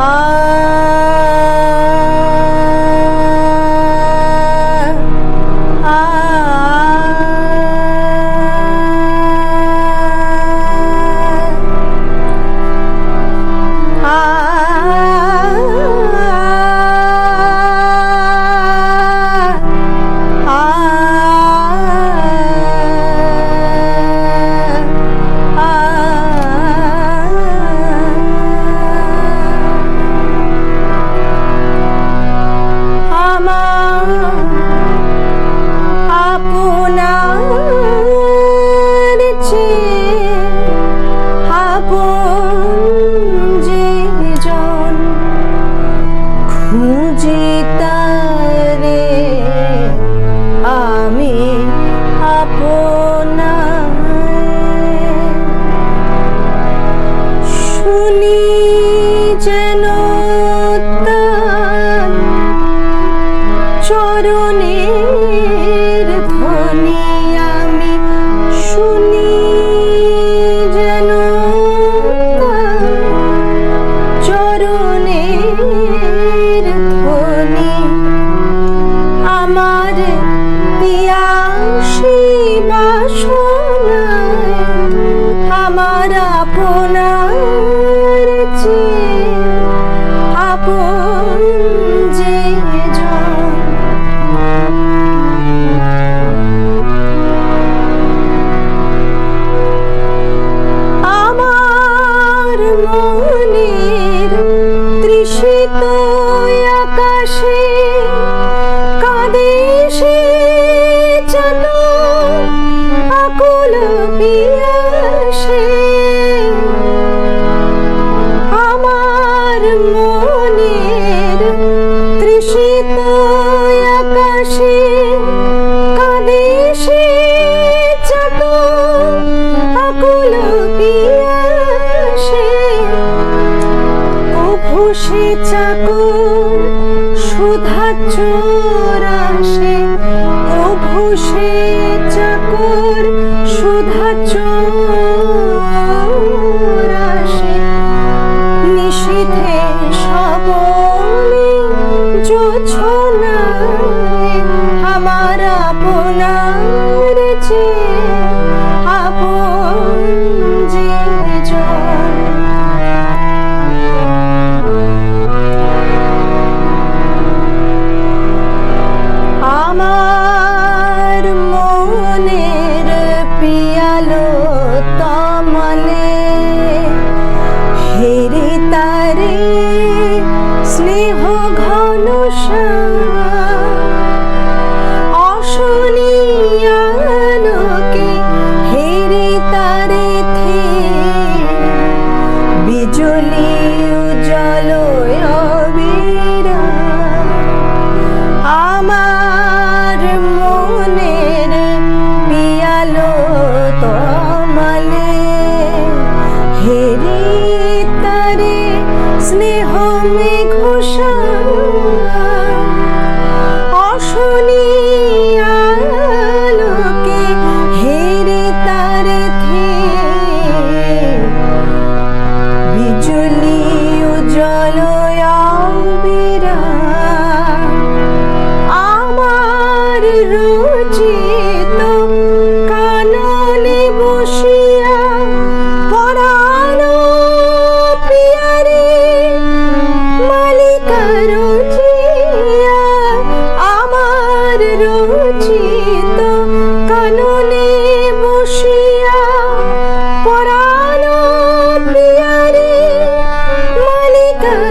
Ah. ধ্বনিয়া মোর সুধা চোরাশে নিষিধে সবলে যোছনা আমার আপনার চেয়ে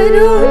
করুণ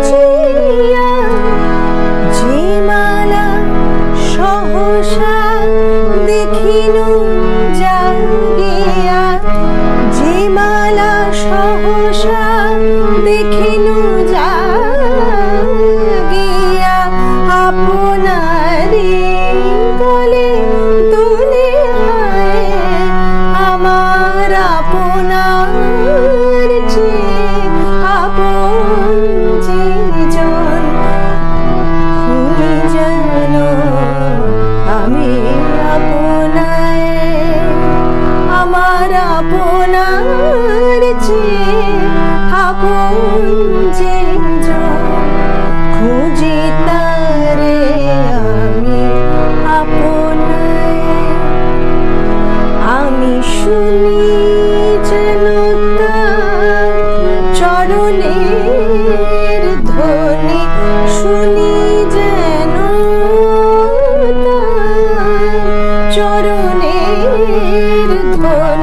চরণের ধর